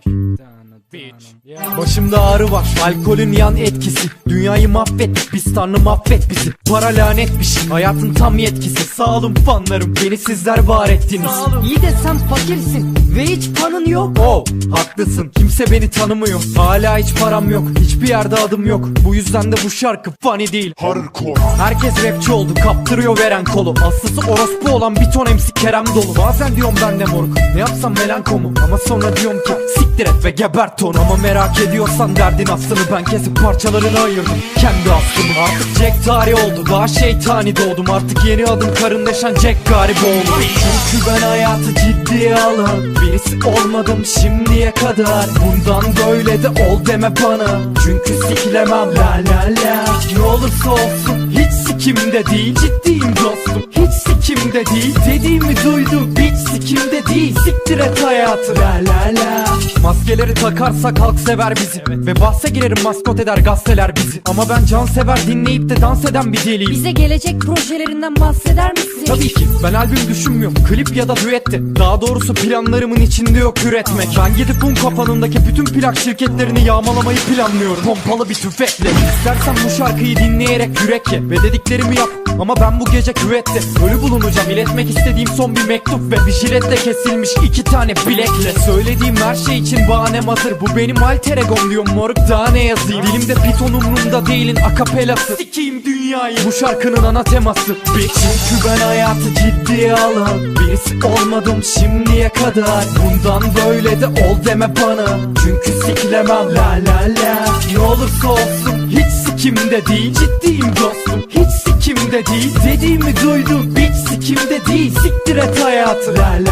Done. Başımda ağrı var alkolün yan etkisi. Dünyayı mahvettik biz tanrı mahvet bizi. Para lanet bir şey hayatın tam yetkisi. Sağ olun fanlarım beni sizler var ettiniz. İyi de sen fakirsin ve hiç fanın yok. Oh haklısın kimse beni tanımıyor. Hala hiç param yok hiçbir yerde adım yok. Bu yüzden de bu şarkı funny değil. Hardcore. Herkes rapçi oldu kaptırıyor veren kolu. Aslısı orospu olan bir ton MC Kerem dolu. Bazen diyorum ben de moruk ne yapsam melanko mu Ama sonra diyorum ki siktir et ve gebert onu Ama merak ediyorsan derdin aslını ben kesip parçalarına ayırdım. Kendi aslımı artık Jack tarih oldu. Daha şeytani doğdum. Artık yeni adım karındaşan Jack garip oldu Çünkü ben hayatı ciddiye alan Birisi olmadım şimdiye kadar. Bundan böyle de ol deme bana. Çünkü sikilemem la la la. Ne olursa olsun hiç sikimde değil. Ciddiyim dostum. Hiç sikimde değil. Dediğimi duydum. Hiç sikimde değil. Siktir et hayatı la la la. Maskeleri takarsak halk sever bizi. Ve bahse girerim maskot eder gazeteler bizi. Ama ben can sever dinleyip de dans eden bir deliyim. Bize gelecek projelerinden bahseder misin? Tabii ki. Ben albüm düşünmüyorum. Klip ya da düette. Daha doğrusu planlarımın içinde yok üretmek. Ben gidip un kapanındaki bütün plak şirketlerini yağmalamayı planlıyorum. Pompalı bir tüfekle. İstersen bu şarkıyı dinleyerek yürek ye. Ve dediklerimi yap. Ama ben bu gece küvette. Ölü bulunacağım. İletmek istediğim son bir mektup Ve bir jiletle kesilmiş iki tane bilekle. Söylediğim her şey için bahanem hazır. Bu benim alter egom diyorum moruk daha ne yazayım? Dilimde piton umrumda değilin akapelası. Sikiyim dünyayı. Bu şarkının ana teması. Bitch Çünkü ben hayatı ciddiye alan Birisi olmadım şimdiye kadar. Bundan böyle de ol deme bana. Çünkü sikilemem la la la. Ne olursa olsun hiç sikimde değil. Ciddiyim dostum hiç sikimde değil. Dediğimi duydum hiç sikimde değil. Siktir et hayatı. La la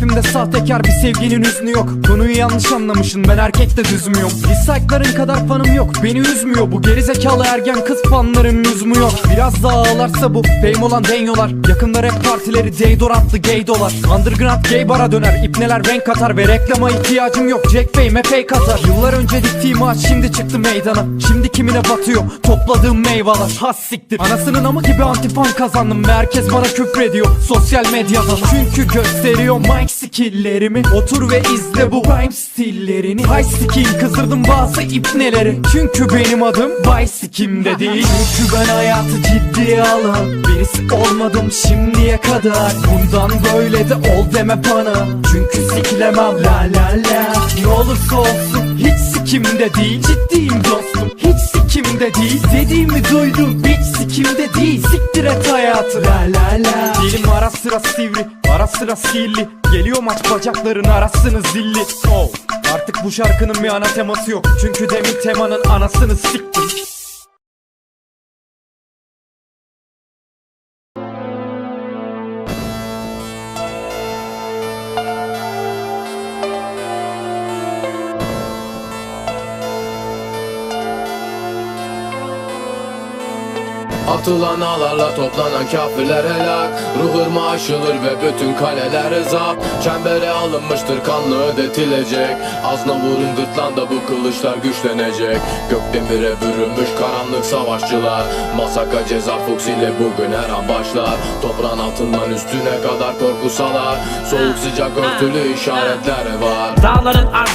rapimde sahtekar bir sevginin hüznü yok. Konuyu yanlış anlamışsın ben erkekte düzmüyorum Dislike'ların kadar fanım yok beni üzmüyor Bu. Gerizekalı ergen kız fanların lüzumu yok. Biraz daha ağlarsa bu fame olan denyolar. Yakında rap partileri deodorantlı gay dolar. Underground gay bara döner ipneler renk katar Ve reklama ihtiyacım yok. Jack Bey epey katar. Yıllar önce diktiğim ağaç şimdi çıktı meydana. Şimdi kimine batıyor topladığım meyveler. Has siktir. Anasının amı gibi antifan kazandım Ve herkes bana küfür ediyor sosyal medyada. Çünkü gösteriyor mic skilllerimi Otur ve izle bu rhyme stillerini. High skill kızdırdım bazı ipneleri. Çünkü benim adım Sikim'de değil Çünkü ben hayatı ciddiye alan Birisi olmadım şimdiye kadar. Bundan böyle de ol deme bana. Çünkü sikilemem la la la. Ne olursa olsun hiç sikimde değil Ciddiyim dostum. Hiç sikimde değil. Dediğimi duydum hiç sikimde değil. Siktir et hayatı la la la. Dilim ara sıra sivri ara sıra sihirli. Geliyor maç bacakların arasını zilli. Oh. Artık bu şarkının bir ana teması yok. Çünkü demin temanın anasını siktim Atılan ağlarla toplanan kafirler helak. Ruh ırmağı aşılır ve bütün kaleler zap. Çembere alınmıştır kanlı ödetilecek. Azna vurun gırtlanda bu kılıçlar güçlenecek. Gökdemire bürünmüş karanlık savaşçılar. Masaka ceza Fuchs ile bugün her an başlar. Toprağın altından üstüne kadar korku salar. Soğuk sıcak örtülü işaretler var. Dağların ardından